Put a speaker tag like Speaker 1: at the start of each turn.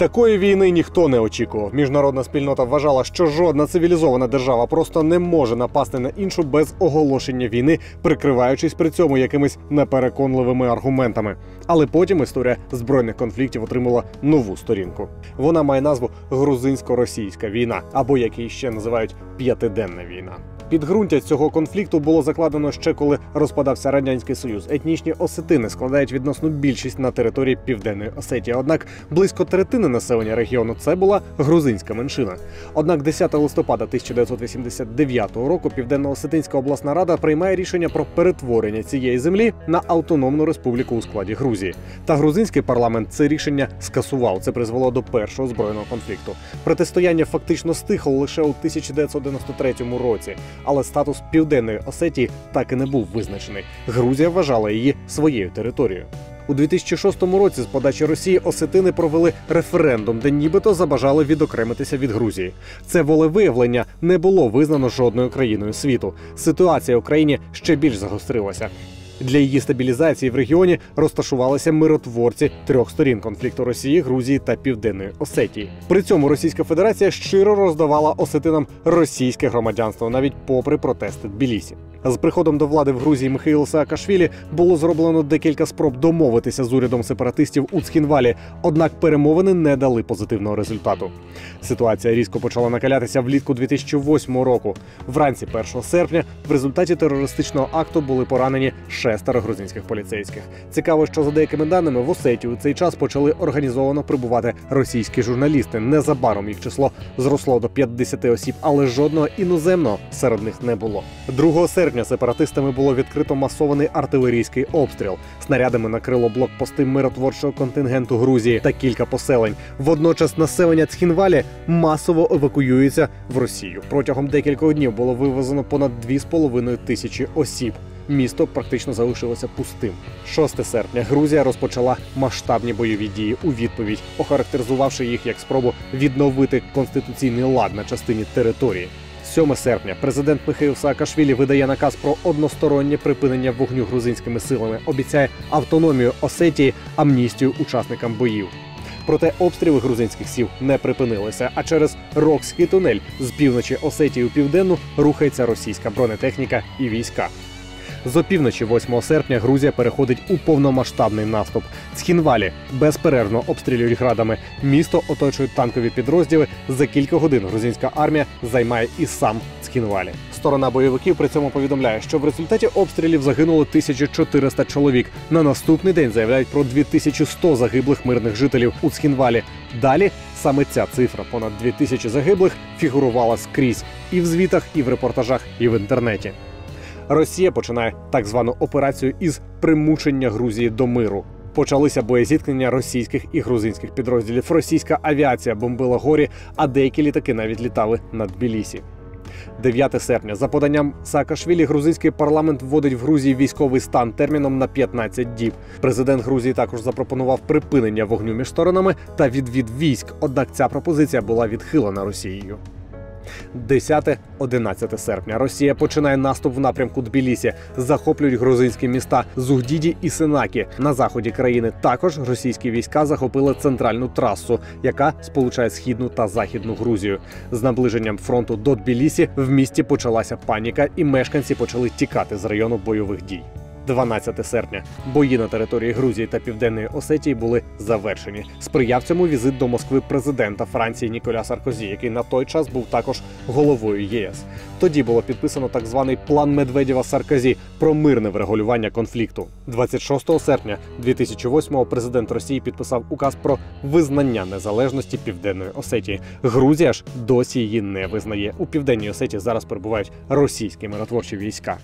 Speaker 1: Такої війни ніхто не очікував. Міжнародна спільнота вважала, що жодна цивілізована держава просто не може напасти на іншу без оголошення війни, прикриваючись при цьому якимись непереконливими аргументами. Але потім історія збройних конфліктів отримала нову сторінку. Вона має назву Грузинсько-російська війна, або як її ще називають п'ятиденна війна. Підґрунтя цього конфлікту було закладено ще коли розпадався радянський союз. Етнічні осетини складають відносну більшість на території південної Осетії. Однак близько третини населення регіону це була грузинська меншина. Однак 10 листопада 1989 року Південно-Осетинська обласна рада приймає рішення про перетворення цієї землі на автономну республіку у складі Грузії. Та грузинський парламент це рішення скасував. Це призвело до першого збройного конфлікту. Протистояння фактично стихло лише у 1993 році але статус південної Осетії так і не був визначений. Грузія вважала її своєю територією. У 2006 році з подачі Росії осетини провели референдум, де нібито забажали відокремитися від Грузії. Це волевиявлення не було визнано жодною країною світу. Ситуація в Україні ще більш загострилася. Для її стабілізації в регіоні розташувалися миротворці трьох сторін конфлікту Росії, Грузії та Південної Осетії. При цьому Російська Федерація щиро роздавала осетинам російське громадянство навіть попри протести Тбілісі. З приходом до влади в Грузії Михаїла Саакашвілі було зроблено декілька спроб домовитися з урядом сепаратистів у Цхінвалі, однак перемовини не дали позитивного результату. Ситуація різко почала накалятися влітку 2008 року. Вранці 1 серпня в результаті терористичного акту були поранені шестеро грузинських поліцейських. Цікаво, що за деякими даними в Осетію у цей час почали організовано прибувати російські журналісти. Незабаром їх число зросло до 50 осіб, але жодного іноземного серед них не було. 2 серпня сепаратистами було відкрито масований артилерійський обстріл. Снарядами накрило блокпости миротворчого контингенту Грузії та кілька поселень. Водночас населення Цхінвалі масово евакуюється в Росію. Протягом декількох днів було вивезено понад 2,5 тисячі осіб. Місто практично залишилося пустим. 6 серпня Грузія розпочала масштабні бойові дії у відповідь, охарактеризувавши їх як спробу відновити конституційний лад на частині території. 7 серпня президент Михаїл Саакашвілі видає наказ про одностороннє припинення вогню грузинськими силами. Обіцяє автономію Осетії, амністію учасникам боїв. Проте обстріли грузинських сіл не припинилися. А через Рокський тунель з півночі Осетії у південну рухається російська бронетехніка і війська. З опівночі 8 серпня Грузія переходить у повномасштабний наступ. Цхінвалі безперервно обстрілюють градами. Місто оточують танкові підрозділи. За кілька годин грузинська армія займає і сам Цхінвалі. Сторона бойовиків при цьому повідомляє, що в результаті обстрілів загинуло 1400 чоловік. На наступний день заявляють про 2100 загиблих мирних жителів у Цхінвалі. Далі саме ця цифра понад 2000 загиблих фігурувала скрізь і в звітах, і в репортажах, і в інтернеті. Росія починає так звану операцію із примушення Грузії до миру. Почалися боєзіткнення російських і грузинських підрозділів. Російська авіація бомбила горі, а деякі літаки навіть літали над Тбілісі. 9 серпня за поданням Саакашвілі грузинський парламент вводить в Грузії військовий стан терміном на 15 діб. Президент Грузії також запропонував припинення вогню між сторонами та відвід військ. Однак ця пропозиція була відхилена Росією. 10-11 серпня Росія починає наступ в напрямку Тбілісі. Захоплюють грузинські міста Зугдіді і Синакі. На заході країни також російські війська захопили центральну трасу, яка сполучає східну та західну Грузію. З наближенням фронту до Тбілісі в місті почалася паніка, і мешканці почали тікати з району бойових дій. 12 серпня бої на території Грузії та Південної Осетії були завершені. Сприяв цьому візит до Москви президента Франції Ніколя Саркозі, який на той час був також головою ЄС. Тоді було підписано так званий план Медведєва Саркозі про мирне врегулювання конфлікту. 26 серпня 2008-го президент Росії підписав указ про визнання незалежності Південної Осетії. Грузія ж досі її не визнає. У південній Осетії зараз перебувають російські миротворчі війська.